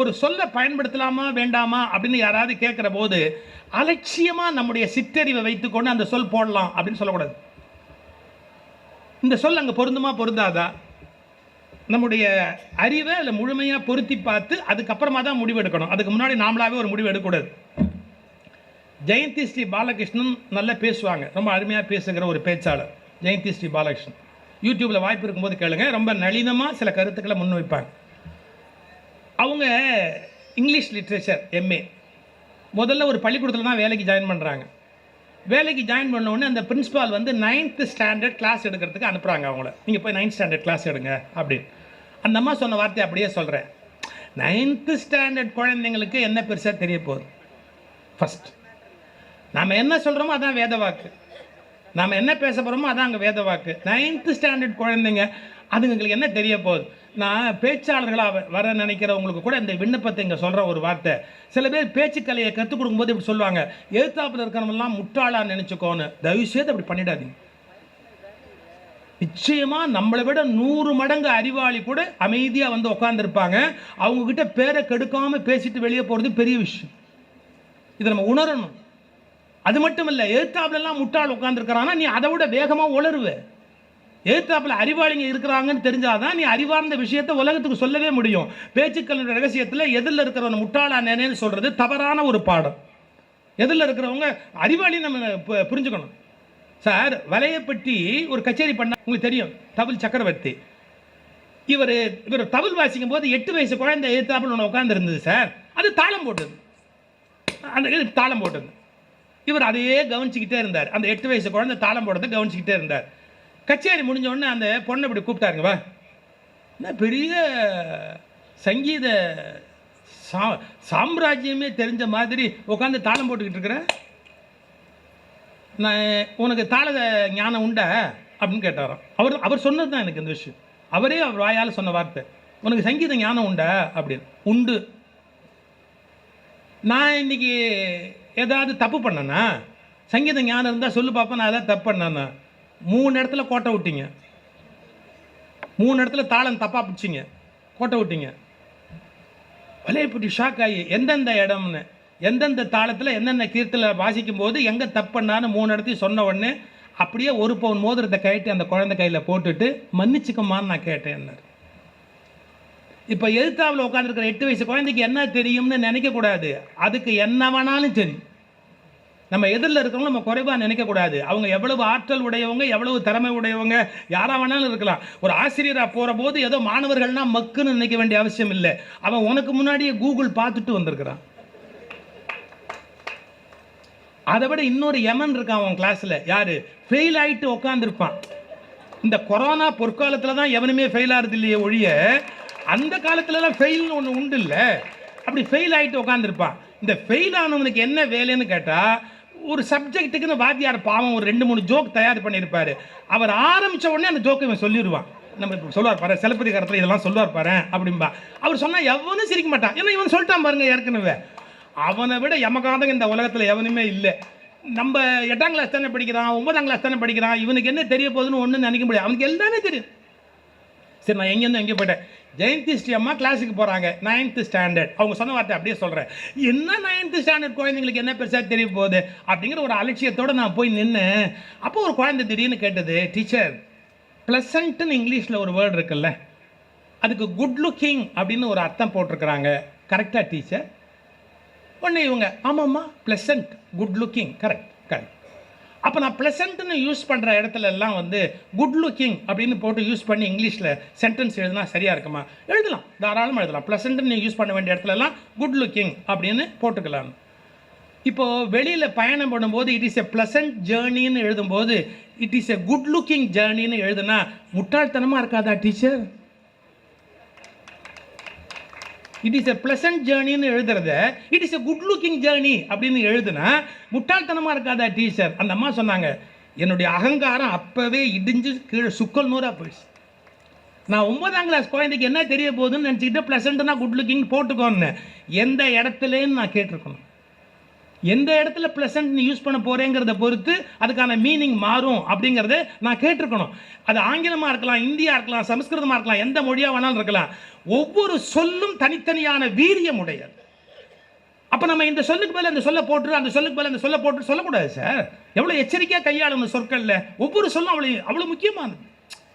ஒரு சொல்ல பயன்படுத்தலாமா வேண்டாமா அப்படின்னு யாராவது கேட்குற போது அலட்சியமாக நம்முடைய சிற்றறிவை வைத்துக்கொண்டு அந்த சொல் போடலாம் அப்படின்னு சொல்லக்கூடாது. இந்த சொல் அங்கே பொருந்துமா பொருந்தாதா? நம்முடைய அறிவை அதில் முழுமையாக பொருத்தி பார்த்து அதுக்கப்புறமா தான் முடிவு எடுக்கணும். அதுக்கு முன்னாடி நாமளாகவே ஒரு முடிவு எடுக்கக்கூடாது. ஜெயந்தி ஸ்ரீ பாலகிருஷ்ணன் நல்லா பேசுவாங்க. ரொம்ப அருமையாக பேசுகிற ஒரு பேச்சாளர் ஜெயந்தி ஸ்ரீ பாலகிருஷ்ணன். யூடியூப்பில் வாய்ப்பு இருக்கும்போது கேளுங்க. ரொம்ப நளினமாக சில கருத்துக்களை முன்வைப்பாங்க. அவங்க இங்கிலீஷ் லிட்ரேச்சர் எம்ஏ முதல்ல ஒரு பள்ளிக்கூடத்தில் தான் வேலைக்கு ஜாயின் பண்ணுறாங்க வேலைக்கு ஜாயின் பண்ண உடனே அந்த பிரின்ஸ்பால் வந்து நைன்த்து ஸ்டாண்டர்ட் கிளாஸ் எடுக்கிறதுக்கு அனுப்புகிறாங்க அவங்கள. நீங்கள் போய் நைன்த் ஸ்டாண்டர்ட் கிளாஸ் எடுங்க அப்படின்னு. அந்த அம்மா சொன்ன வார்த்தை அப்படியே சொல்கிறேன் நைன்த்து ஸ்டாண்டர்ட் குழந்தைங்களுக்கு என்ன பெருசாக தெரிய போகுது? ஃபஸ்ட் நாம் என்ன சொல்கிறோமோ அதான் வேத வாக்கு. நாம் என்ன பேச போகிறோமோ அதான் அங்கே வேத வாக்கு. நைன்த்து ஸ்டாண்டர்ட் குழந்தைங்க அதுங்களுக்கு என்ன தெரிய போகுது? நான் பேச்சாளர்களாக வர நினைக்கிறவங்களுக்கு கூட இந்த விண்ணப்பத்தை இங்கே சொல்கிற ஒரு வார்த்தை. சில பேர் பேச்சுக்கலையை கற்றுக் கொடுக்கும்போது இப்படி சொல்லுவாங்க. எழுத்தாப்பில் இருக்கிறவங்கலாம் முட்டாளாக நினச்சிக்கோன்னு. தயவுசெய்து அப்படி பண்ணிடாதீங்க. நிச்சயமா நம்மளை விட நூறு மடங்கு அறிவாளி கூட அமைதியாக வந்து உட்காந்துருப்பாங்க அவங்க கிட்ட பேரை கெடுக்காம பேசிட்டு வெளியே போகிறது பெரிய விஷயம். இதை நம்ம உணரணும். அது மட்டும் இல்லை எழுத்தாப்புலலாம் முட்டாள் உட்காந்துருக்கிறான்னா நீ அதை விட வேகமாக உளருவேன் எழுத்தாப்புல அறிவாளிங்க இருக்கிறாங்கன்னு தெரிஞ்சாதான் நீ அறிவார்ந்த விஷயத்தை உலகத்துக்கு சொல்லவே முடியும். பேச்சுக்களின் ரகசியத்தில் எதிரில் இருக்கிறவன் முட்டாளா நேனேன்னு சொல்றது தவறான ஒரு பாடம். எதிரில் இருக்கிறவங்க அறிவாளி நம்ம பு- புரிஞ்சுக்கணும். சார் வலையப்பட்டி ஒரு கச்சேரி பண்ண உங்களுக்கு தெரியும் தவில் சக்கரவர்த்தி. இவர் இவர் தவில் வாசிக்கும் போது எட்டு வயசு குழந்தை எழுத்தாப்புல ஒன்று உட்காந்துருந்தது சார். அது தாளம் போட்டது. அந்த இது தாளம் போட்டது. இவர் அதையே கவனிச்சுக்கிட்டே இருந்தார். அந்த எட்டு வயசு குழந்தை தாளம் போடுறதை கவனிச்சுக்கிட்டே இருந்தார். கச்சேரி முடிஞ்ச உடனே அந்த பொண்ணை இப்படி கூப்பிட்டாருங்க வா. என்ன பெரிய சங்கீத சா சாம்ராஜ்யமே தெரிஞ்ச மாதிரி உட்காந்து தாளம் போட்டுக்கிட்டு இருக்கிற? நான் உனக்கு தாள ஞானம் உண்டா? அப்படின்னு கேட்டாராம். அவர் அவர் சொன்னது தான் எனக்கு இந்த விஷயம். அவரே அவர் வாயால் சொன்ன வார்த்தை. உனக்கு சங்கீத ஞானம் உண்டா? அப்படின்னு. உண்டு. நான் இன்னைக்கு ஏதாவது தப்பு பண்ணேன்னா சங்கீத ஞானம் இருந்தால் சொல்லு பார்ப்பேன் நான் ஏதாவது தப்பு பண்ணேன்னா மூணு இடத்துல கோட்டை விட்டீங்க. மூணு இடத்துல தாளம் தப்பாக பிடிச்சிங்க. கோட்டை விட்டீங்க. வலையப்பட்டி ஷாக் ஆகி எந்தெந்த இடம்னு எந்தெந்த தாளத்தில் என்னென்ன கீர்த்தில் வாசிக்கும் போது எங்கே தப்புன்னான்னு மூணு இடத்தையும் சொன்ன உடனே அப்படியே ஒரு பவுன் மோதிரத்தை கழட்டி அந்த குழந்தை கையில் போட்டுட்டு மன்னிச்சுக்கம்மான்னு நான் கேட்டேன் இப்போ எதிர்த்தாவில் உட்காந்துருக்கிற எட்டு வயசு குழந்தைக்கு என்ன தெரியும்னு நினைக்கக்கூடாது. அதுக்கு என்ன வேணாலும் தெரியும் நம்ம எதிரில் இருக்கிறவங்க நம்ம குறைவாக நினைக்கக்கூடாது. அவங்க எவ்வளவு ஆற்றல் உடையவங்க எவ்வளவு திறமை உடையவங்க யாராக வேணாலும் இருக்கலாம். ஒரு ஆசிரியராக போகிற போது ஏதோ மாணவர்கள்னா மக்குன்னு நினைக்க வேண்டிய அவசியம் இல்லை. அவன் உனக்கு முன்னாடியே கூகுள் பார்த்துட்டு வந்திருக்கிறான். அதை விட இன்னொரு எமன் இருக்கான் அவன் கிளாஸில் யார்? ஃபெயில் ஆகிட்டு உட்காந்துருப்பான் இந்த கொரோனா பொற்காலத்தில் தான் எவனுமே ஃபெயில் ஆகிறது இல்லையே ஒழிய அந்த காலத்துலலாம் ஃபெயில்னு ஒன்று உண்டு இல்லை. அப்படி ஃபெயில் ஆகிட்டு உட்காந்துருப்பான் இந்த ஃபெயில் ஆனவனுக்கு என்ன வேலைன்னு கேட்டால் ஒரு சப்ஜெக்ட்டுக்குன்னு வாத்தியார் பாவம் ஒரு ரெண்டு மூணு ஜோக் தயார் பண்ணியிருப்பார். அவர் ஆரம்பித்த உடனே அந்த ஜோக்கை இவன் சொல்லிடுவான் நம்ம இப்போ சொல்லுவார் பாரு சிலப்பதி காலத்தில் இதெல்லாம் சொல்லுவார் பாரு அப்படிம்பா. அவர் சொன்னால் எவனும் சிரிக்க மாட்டான். ஏன்னா இவன் சொல்லிட்டான் பாருங்க ஏற்கனவே. அவனை விட எமக்காதங்க இந்த உலகத்தில் எவனுமே இல்லை. நம்ம எட்டாம் கிளாஸ் தானே படிக்கிறான் ஒன்பதாம் கிளாஸ் தானே படிக்கிறான் இவனுக்கு என்ன தெரிய போகுதுன்னு ஒன்றும் நினைக்க முடியாது. அவனுக்கு எல்லாமே தெரியும். சரி நான் எங்கேருந்து எங்கே போயிட்டேன். ஜெயந்தி ஸ்ரீ அம்மா கிளாஸுக்கு போகிறாங்க நைன்த்து ஸ்டாண்டர்ட் அவங்க சொன்ன வார்த்தை அப்படியே சொல்கிறேன் என்ன நைன்த்து ஸ்டாண்டர்ட் குழந்தைங்களுக்கு என்ன பெருசாக தெரிய போகுது? அப்படிங்கிற ஒரு அலட்சியத்தோடு நான் போய் நின்று அப்போ ஒரு குழந்தை திடீர்னு கேட்டது டீச்சர் ப்ளசண்ட்டுன்னு இங்கிலீஷில் ஒரு வேர்டு இருக்குல்ல அதுக்கு குட் லுக்கிங் அப்படின்னு ஒரு அர்த்தம் போட்டிருக்கிறாங்க. கரெக்டாக டீச்சர் உடனே இவங்க ஆமாம்மா pleasant good looking correct correct அப்போ நான் ப்ளசண்ட்னு யூஸ் பண்ணுற இடத்துல எல்லாம் வந்து குட் லுக்கிங் அப்படின்னு போட்டு யூஸ் பண்ணி இங்கிலீஷில் சென்டென்ஸ் எழுதினா சரியாக இருக்குமா? எழுதலாம். தாராளமாக எழுதலாம். ப்ளசண்ட்னு யூஸ் பண்ண வேண்டிய இடத்துல எல்லாம் குட் லுக்கிங் அப்படின்னு போட்டுக்கலாம். இப்போது வெளியில் பயணம் பண்ணும்போது இட் இஸ் எ ப்ளசண்ட் ஜேர்னின்னு எழுதும்போது it is a good looking ஜேர்னின்னு எழுதுனா முட்டாள்தனமாக இருக்காதா teacher it is a pleasant ஜேர்னின்னு எழுதுறத it is a good looking journey அப்படின்னு எழுதுனா முட்டாள்தனமாக இருக்காதா டீச்சர். அந்த அம்மா சொன்னாங்க என்னுடைய அகங்காரம் அப்போவே இடிஞ்சு கீழே சுக்கல் நூறாக போயிடுச்சு. நான் ஒன்பதாம் கிளாஸ் குழந்தைக்கு என்ன தெரிய போகுதுன்னு நினச்சிக்கிட்டு ப்ளசண்ட்னா குட் லுக்கிங் போட்டுக்கோன்னு எந்த இடத்துலன்னு நான் கேட்டிருக்கணும். எந்த இடத்துல ப்ளசன்ட் நீ யூஸ் பண்ண போகிறேங்கிறத பொறுத்து அதுக்கான மீனிங் மாறும் அப்படிங்கிறத நான் கேட்டிருக்கணும். அது ஆங்கிலமாக இருக்கலாம் இந்தியா இருக்கலாம் சமஸ்கிருதமாக இருக்கலாம் எந்த மொழியாக வேணாலும் இருக்கலாம். ஒவ்வொரு சொல்லும் தனித்தனியான வீரியம் உடையது அப்போ நம்ம இந்த சொல்லுக்கு மேலே இந்த சொல்ல போட்டு அந்த சொல்லுக்கு மேலே இந்த சொல்ல போட்டு சொல்லக்கூடாது சார். எவ்வளோ எச்சரிக்கையாக கையாளும் சொற்கள் சொற்களில். ஒவ்வொரு சொல்லும் அவ்வளோ அவ்வளோ முக்கியமானது.